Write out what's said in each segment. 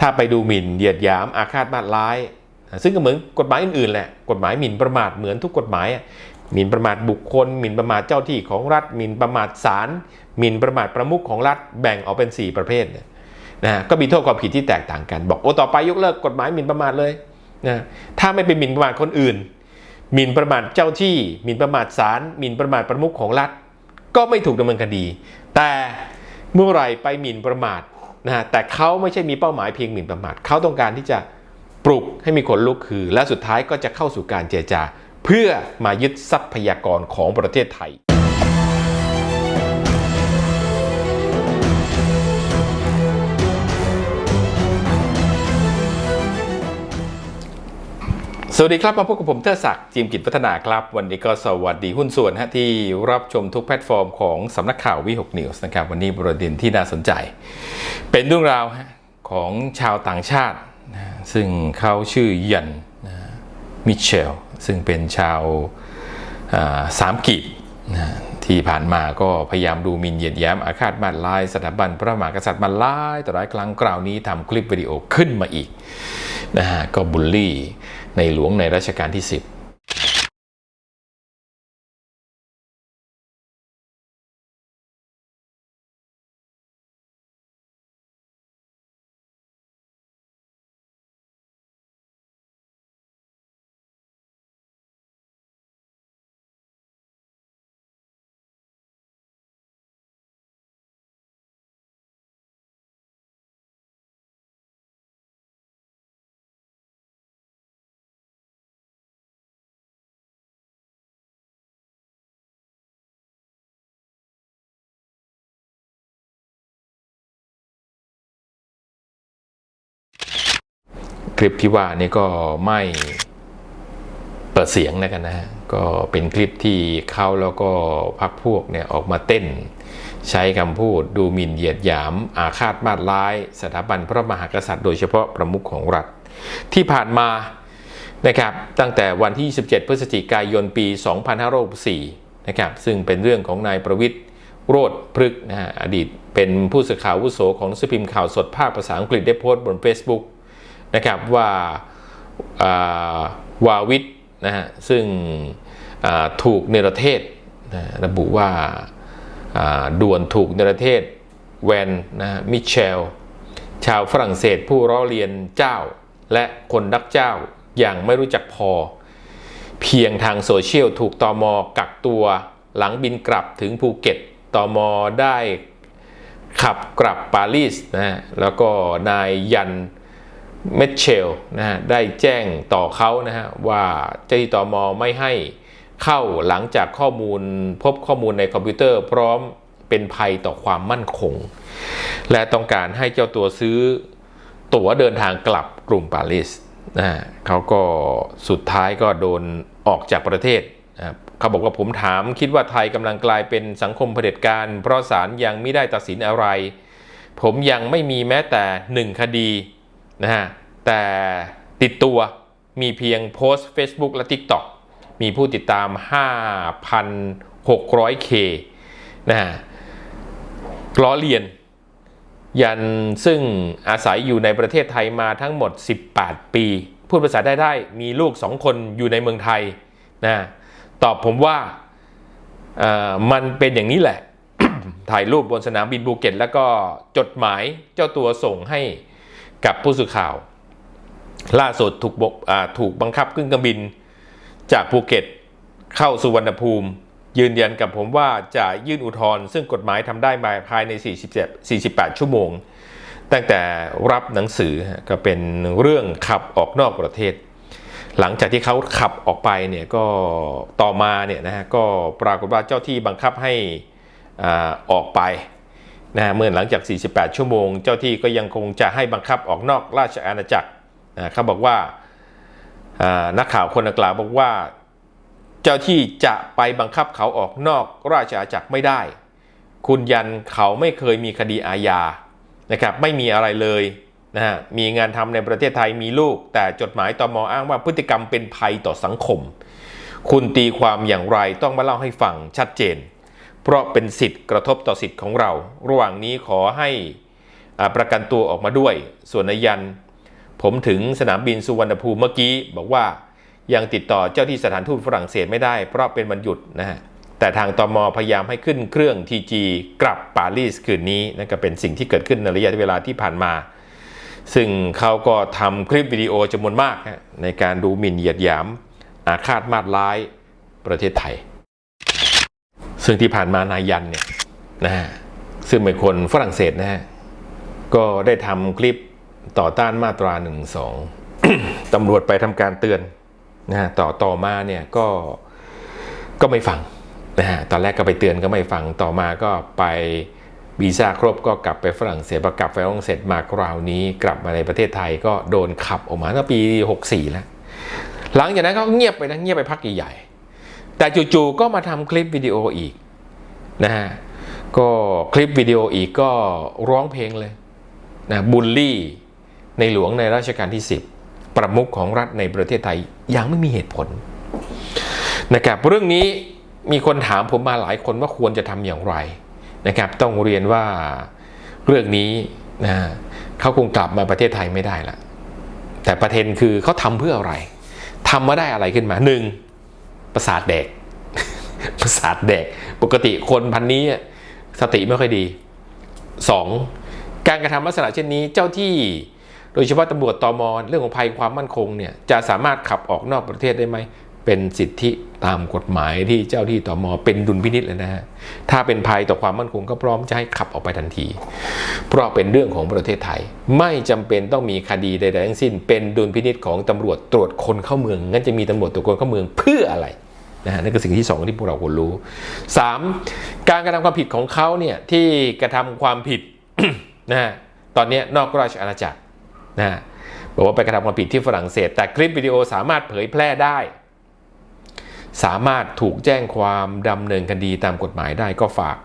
ถ้าไปดูหมิ่นเหยียดหยามอาฆาตมาดร้าย ซึ่งก็เหมือนกฎหมายอื่นๆแหละกฎหมายหมิ่นประมาทเหมือนทุกกฎหมายอะหมิ่นประมาทบุคคลหมิ่นประมาทเจ้าที่ของรัฐหมิ่นประมาทศาลหมิ่นประมาทประมุขของรัฐแบ่งออกเป็น 4 ประเภทนะก็มีโทษความผิดที่แตกต่างกัน บอกโอ้ต่อไปยกเลิกกฎหมายหมิ่นประมาทเลยนะถ้าไม่ไปหมิ่นประมาทคนอื่นหมิ่นประมาทเจ้าที่หมิ่นประมาทศาลหมิ่นประมาทประมุขของรัฐ ก็ไม่ถูกดำเนินคดี แต่เมื่อไหรไปหมิ่นประมาท นะฮะแต่เขาไม่ใช่มีเป้าหมายเพียงหมิ่นประมาทเขาต้องการที่จะปลุกให้มีคนลุกคือ และสุดท้ายก็จะเข้าสู่การเจรจา เพื่อมายึดทรัพยากรของประเทศไทยสวัสดีครับ มาพบกับผมเทอศักดิ์จีมกิจพัฒนาครับ วันนี้ก็สวัสดีหุ้นส่วนฮะที่รับชมทุกแพลตฟอร์มของสำนักข่าววิหกนิวส์นะครับ วันนี้ประเด็นที่น่าสนใจ เป็นเรื่องราวของชาวต่างชาติ ซึ่งเขาชื่อยันมิเชล ซึ่งเป็นชาวอ่าสามกีบที่ผ่านมาก็พยายามดูหมินเหยียดแย้มอาฆาตมาดลายสถาบันพระมหากษัตริย์มาหลายต่อหลายครั้งกล่าวนี้ทำคลิปวิดีโอขึ้นมาอีกนะฮะก็บูลลี่ในหลวงในรัชกาลที่ 10 คลิปที่ว่านี่ก็ไม่เปิดเสียงนะกันนะฮะก็เป็นคลิปที่เขาแล้วก็พักพวกเนี่ยออกมาเต้น ใช้คำพูดดูหมิ่นเหยียดหยาม อาฆาตมาดร้าย สถาบันพระมหากษัตริย์ โดยเฉพาะประมุขของรัฐ ที่ผ่านมานะครับตั้งแต่วันที่ 27 พฤศจิกายนปี 2564นะครับซึ่งเป็นเรื่องของนายประวิทย์โรธพฤกษ์นะฮะอดีตเป็นผู้สื่อข่าววุโสของสพิมพ์ข่าวสดภาคภาษาอังกฤษได้โพสต์บน Facebook นะครับว่าาวาวิทนะฮะซึ่งถูกเนรเทศนะระบุว่าาด่วนถูกเนรเทศแวนนะมิเชล ชาวฝรั่งเศสผู้ร้อเรียนเจ้า และคนรักเจ้าอย่างไม่รู้จักพอ เพียงทางโซเชียลถูกตอมอกักตัวหลังบินกลับถึงภูเก็ตตอมอได้ขับกลับปารีสนะฮะแล้วก็นายยัน เมทเชลนะฮะได้แจ้งต่อเขานะฮะว่าเจ้าที่ตมไม่ให้เข้าหลังจากข้อมูลพบข้อมูลในคอมพิวเตอร์พร้อมเป็นภัยต่อความมั่นคง และต้องการให้เจ้าตัวซื้อตั๋วเดินทางกลับกรุงปารีสนะฮะเขาก็สุดท้ายก็โดนออกจากประเทศนะเขาบอกว่าผมถามคิดว่าไทยกำลังกลายเป็นสังคมเผด็จการ เพราะศาลยังไม่ได้ตัดสินอะไร ผมยังไม่มีแม้แต่หนึ่งคดี นะฮะแต่ติดตัวมีเพียงโพสต์ Facebook และ TikTok มีผู้ติดตาม 5,600K นะฮะล้อเลียน ยันซึ่งอาศัยอยู่ในประเทศไทยมาทั้งหมด 18 ปี พูดภาษาได้ได้มีลูก2คนอยู่ในเมืองไทยนะตอบผมว่ามันเป็นอย่างนี้แหละ ถ่ายรูปบนสนามบินภูเก็ต แล้วก็จดหมายเจ้าตัวส่งให้ กับผู้สื่อข่าว ล่าสุดถูกบกถูกบังคับขึ้นเครื่องบิน จากภูเก็ตเข้าสุวรรณภูมิ ยืนยันกับผมว่าจะยื่นอุทธรณ์ซึ่งกฎหมายทำได้ภายใน 47 48 ชั่วโมง ตั้งแต่รับหนังสือก็เป็นเรื่องขับออกนอกประเทศ หลังจากที่เขาขับออกไปเนี่ยก็ต่อมาเนี่ยนะฮะก็ปรากฏว่าเจ้าที่บังคับให้อออกไป นะเมื่อหลังจาก 48 ชั่วโมง เจ้าที่ก็ยังคงจะให้บังคับออกนอกราชอาณาจักรนะเขาบอกว่านักข่าวคนดังกล่าวบอกว่า เจ้าที่จะไปบังคับเขาออกนอกราชอาณาจักรไม่ได้ คุณยันเขาไม่เคยมีคดีอาญานะครับไม่มีอะไรเลยนะฮะมีงานทำในประเทศไทยมีลูก แต่จดหมายตอมออ้างว่าพฤติกรรมเป็นภัยต่อสังคม คุณตีความอย่างไรต้องมาเล่าให้ฟังชัดเจน เพราะเป็นสิทธิ์กระทบต่อสิทธิ์ของเรา ระหว่างนี้ขอให้อาประกันตัวออกมาด้วย ส่วนนายยัน ผมถึงสนามบินสุวรรณภูมิเมื่อกี้ บอกว่ายังติดต่อเจ้าที่สถานทูตฝรั่งเศสไม่ได้ เพราะเป็นวันหยุดนะฮะแต่ทางตมพยายามให้ขึ้นเครื่องทีจีกลับปารีสคืนนี้นั่นก็เป็นสิ่งที่เกิดขึ้นในระยะเวลาที่ผ่านมา ซึ่งเขาก็ทำคลิปวิดีโอจำนวนมาก ในการดูหมิ่นเหยียดหยาม อาฆาตมาดร้ายประเทศไทย ซึ่งที่ผ่านมานายยันเนี่ยนะฮะซึ่งเป็นคนฝรั่งเศสนะฮะก็ได้ทำคลิปต่อต้านมาตรา1นึตำรวจไปทำการเตือนนะฮะต่อต่อมาเนี่ยก็ก็ไม่ฟังนะฮะตอนแรกก็ไปเตือนก็ไม่ฟังต่อมาก็ไปวีซ่าครบก็กลับไปฝรั่งเศสพอกลับไปฝรั่งเศสมาคราวนี้กลับมาในประเทศไทยก็โดนขับออกมาตั้งปี 64 แล้ว หลังจากนั้นก็เงียบไปนะเงียบไปพักใหญ่ แต่จู่ๆก็มาทำคลิปวิดีโออีกนะฮะก็คลิปวิดีโออีกก็ร้องเพลงเลยนะบูลลี่ในหลวงในรัชกาลที่ 10 ประมุขของรัฐในประเทศไทยยังไม่มีเหตุผลนะครับเรื่องนี้มีคนถามผมมาหลายคนว่าควรจะทำอย่างไรนะครับต้องเรียนว่าเรื่องนี้นะเขาคงกลับมาประเทศไทยไม่ได้ละแต่ประเด็นคือเขาทำเพื่ออะไรทำมาได้อะไรขึ้นมาหนึ่ง ประสาทแดก ประสาทแดก ปกติคนพันนี้สติไม่ค่อยดีสองการกระทำลักษณะเช่นนี้เจ้าที่โดยเฉพาะตำรวจตอมเรื่องของภัยความมั่นคงเนี่ยจะสามารถขับออกนอกประเทศได้ไหมเป็นสิทธิตามกฎหมายที่เจ้าที่ตอมเป็นดุลพินิษเลยนะฮะถ้าเป็นภัยต่อความมั่นคงก็พร้อมจะให้ขับออกไปทันที เพราะเป็นเรื่องของประเทศไทย ไม่จำเป็นต้องมีคดีใดๆทั้งสิ้น เป็นดุลพินิษของตำรวจตรวจคนเข้าเมืองงั้นจะมีตำรวจตรวจคนเข้าเมืองเพื่ออะไร นะฮะนั่นคือสิ่งที่สองที่พวกเราควรรู้ 3. การกระทำความผิดของเขาเนี่ยที่กระทำความผิดนะฮะตอนนี้นอกราชอาณาจักรนะฮะบอกว่าไปกระทำความผิดที่ฝรั่งเศส แต่คลิปวิดีโอสามารถเผยแพร่ได้ สามารถถูกแจ้งความดำเนินคดีตามกฎหมายได้ก็ฝาก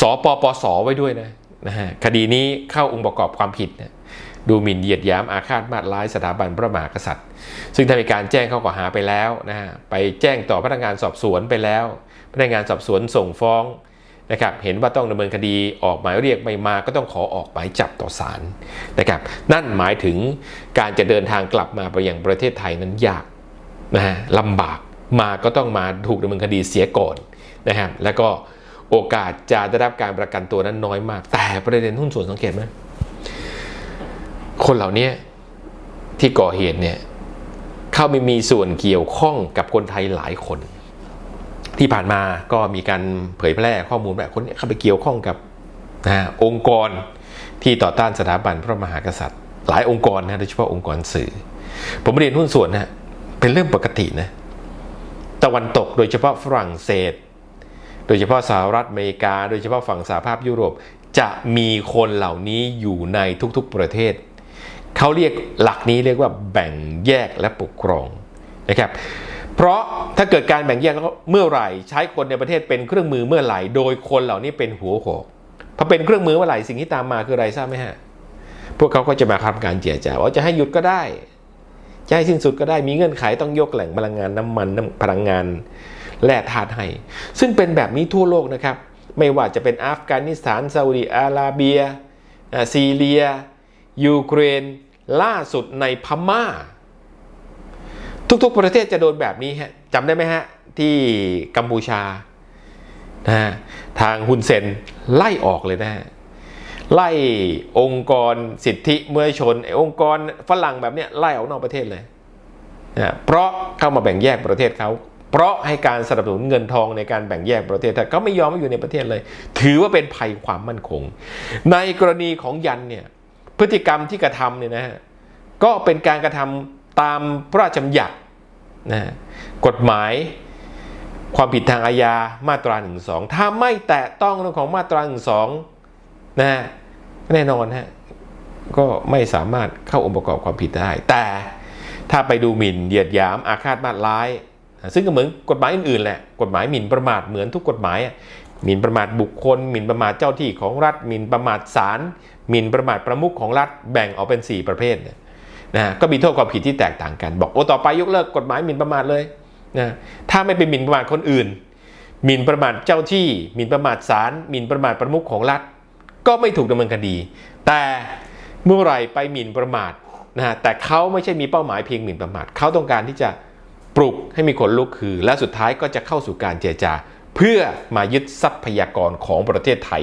สปปสไว้ด้วยนะนะฮะคดีนี้เข้าองค์ประกอบความผิดนะ ดูหมิ่นเหยียดหยามอาฆาตมาตร้ายสถาบันพระมหากษัตริย์ ซึ่งถ้ามีการแจ้งข้อกล่าวหาไปแล้วนะฮะไปแจ้งต่อพนักงานสอบสวนไปแล้ว พนักงานสอบสวนส่งฟ้องนะครับเห็นว่าต้องดำเนินคดีออกหมายเรียกไม่มาก็ต้องขอออกหมายจับต่อศาลนะครับนั่นหมายถึงการจะเดินทางกลับมาไปยังประเทศไทยนั้นยากนะฮะลำบากมาก็ต้องมาถูกดำเนินคดีเสียก่อนนะครับแล้วก็โอกาสจะได้รับการประกันตัวนั้นน้อยมาก แต่ประเด็นหุ้นส่วนสังเกตไหม คนเหล่านี้ที่ก่อเหตุเนี่ยเข้าไม่มีส่วนเกี่ยวข้องกับคนไทยหลายคน ที่ผ่านมาก็มีการเผยแพร่ข้อมูลแบบคนนี้เข้าไปเกี่ยวข้องกับนะองค์กรที่ต่อต้านสถาบันพระมหากษัตริย์ หลายองค์กรนะโดยเฉพาะองค์กรสื่อ ผมเรียนหุ้นส่วนนะเป็นเรื่องปกตินะตะวันตกโดยเฉพาะฝรั่งเศส โดยเฉพาะสหรัฐอเมริกา โดยเฉพาะฝั่งสหภาพยุโรปจะมีคนเหล่านี้อยู่ในทุกๆประเทศ เขาเรียกหลักนี้เรียกว่าแบ่งแยกและปกครองนะครับเพราะถ้าเกิดการแบ่งแยกแล้วเมื่อไหร่ใช้คนในประเทศเป็นเครื่องมือเมื่อไหร่ โดยคนเหล่านี้เป็นหัวโขกพอเป็นเครื่องมือเมื่อไหร่สิ่งที่ตามมาคืออะไรทราบไหมฮะพวกเขาก็จะมาทำการเจียจาว่าจะให้หยุดก็ได้จะให้สิ้นสุดก็ได้มีเงื่อนไขต้องยกแหล่งพลังงานน้ำมันน้ำพลังงานแร่ธาตุให้ ซึ่งเป็นแบบนี้ทั่วโลกนะครับ ไม่ว่าจะเป็นอัฟกานิสถานซาอุดิอาระเบียซีเรีย ยูเครนล่าสุดในพม่า ทุกๆ ประเทศจะโดนแบบนี้ฮะจำได้ไหมฮะ ที่กัมพูชานะฮะทางฮุนเซนไล่ออกเลยนะฮะไล่องค์กรสิทธิมนุษยชนไอ้องค์กรฝรั่งแบบเนี้ยไล่ออกนอกประเทศเลยนะเพราะเข้ามาแบ่งแยกประเทศเขาเพราะให้การสนับสนุนเงินทองในการแบ่งแยกประเทศแต่เขาไม่ยอมมาอยู่ในประเทศเลย ถือว่าเป็นภัยความมั่นคง ในกรณีของยันเนี่ย พฤติกรรมที่กระทำเนี่ยนะฮะก็เป็นการกระทำตามพระราชบัญญัตินะฮะกฎหมายความผิดทางอาญามาตรา1นึถ้าไม่แตะต้องเรื่องของมาตรา1นึนะฮะแน่นอนฮะก็ไม่สามารถเข้าองค์ประกอบความผิดได้ แต่ถ้าไปดูหมิ่นเหยียดหยามอาฆาตมาตร้าย ซึ่งก็เหมือนกฎหมายอื่นๆแหละกฎหมายหมิ่นประมาทเหมือนทุกกฎหมายหมิ่นประมาทบุคคลหมิ่นประมาทเจ้าที่ของรัฐหมิ่นประมาทศาล หมิ่นประมาทประมุขของรัฐแบ่งออกเป็น 4 ประเภทเนี่ยนะก็มีโทษความผิดที่แตกต่างกัน บอกโอ้ต่อไปยกเลิกกฎหมายหมิ่นประมาทเลยนะถ้าไม่เป็นหมิ่นประมาทคนอื่นหมิ่นประมาทเจ้าที่หมิ่นประมาทศาลหมิ่นประมาทประมุขของรัฐก็ก็ไม่ถูกดำเนินคดี แต่เมื่อไหร่ไปหมิ่นประมาทนะฮะแต่เขาไม่ใช่มีเป้าหมายเพียงหมิ่นประมาทเขาต้องการที่จะปลุกให้มีคนลุกคือ และสุดท้ายก็จะเข้าสู่การเจรจา เพื่อมายึดทรัพยากรของประเทศไทย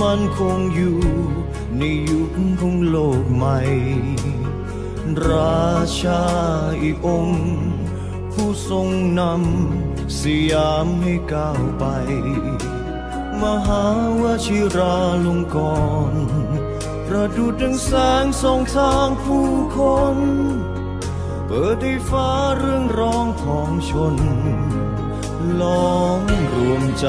มันคงอยู่ในยุคของโลกใหม่ ราชาอีกองค์ ผู้ทรงนำสยามให้ก้าวไป มหาวชิราลงกรณประดุดดังแสงส่องทางผู้คน เปิดให้ฟ้าเรื่องร้องของชน ล้อมรวมใจ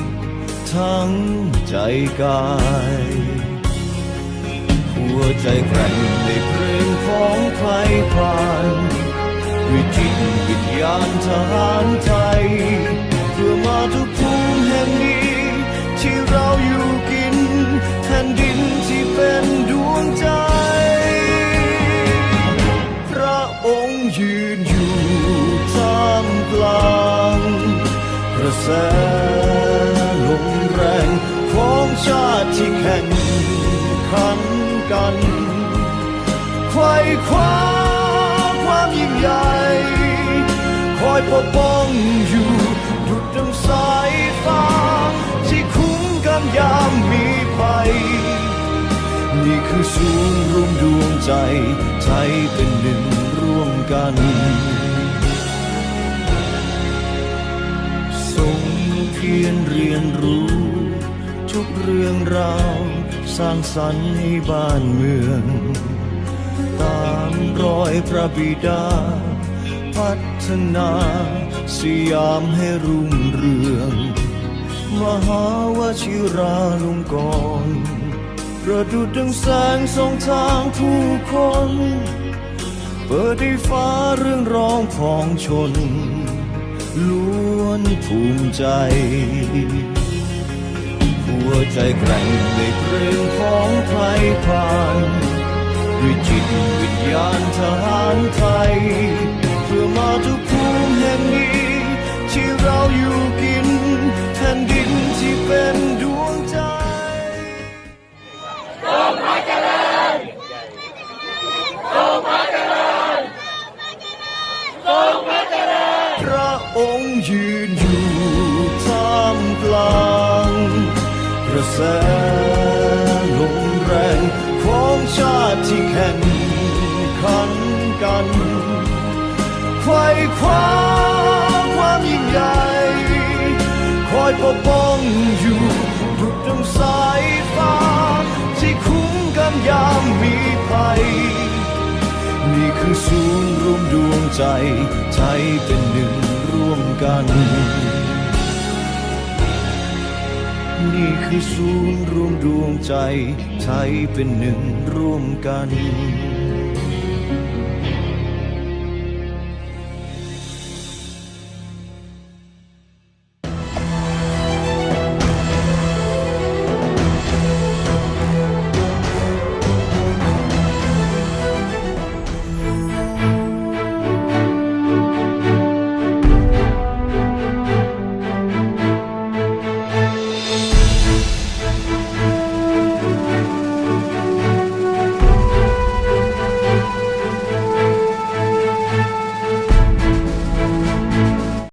ทั้งใจกาย หัวใจแกร่งในเพลงของใครผ่านวยจิตวิญญาณทหารไทย เพื่อมาทุกภูมิแห่งนี้ ที่เราอยู่กินแผ่นดินที่เป็นดวงใจ พระองค์ยืนอยู่ท่ามกลางกระแสาติที่แข่งขันกันไขว้คว้าความยิ่งใหญ่คอยปกป้องอยู่ดุดดังสายฟ้าที่คุ้มกันยามมีภัยนี่คือศูนย์รวมดวงใจไทยเป็นหนึ่งร่วมกันทรงเพียรเรียนรู้ ทุกเรื่องราวสร้างสรรค์ให้บ้านเมือง ตามรอยพระบิดา พัฒนาสยามให้รุ่งเรือง มหาวชิราลงกรณ์ประดุดดังแสงส่องทางผู้คน เปิดให้ฟ้าเรื่องร้องของชนล้วนภูมิใจ หัวใจแกร่งในเพลงของไทยผ่านด้วยจิตวิญญาณทหารไทย เพื่อมาทุกภูมิแห่งนี้ ที่เราอยู่กินแผ่นดินที่เป็นดวงใจพระองค์ยืน กป้องอยู่ดุดดังสายฟ้า ที่คุ้มกันยามมีภัยนี่คือศูนย์รวมดวงใจ ไทยเป็นหนึ่งร่วมกัน นี่คือศูนย์รวมดวงใจ ไทยเป็นหนึ่งร่วมกัน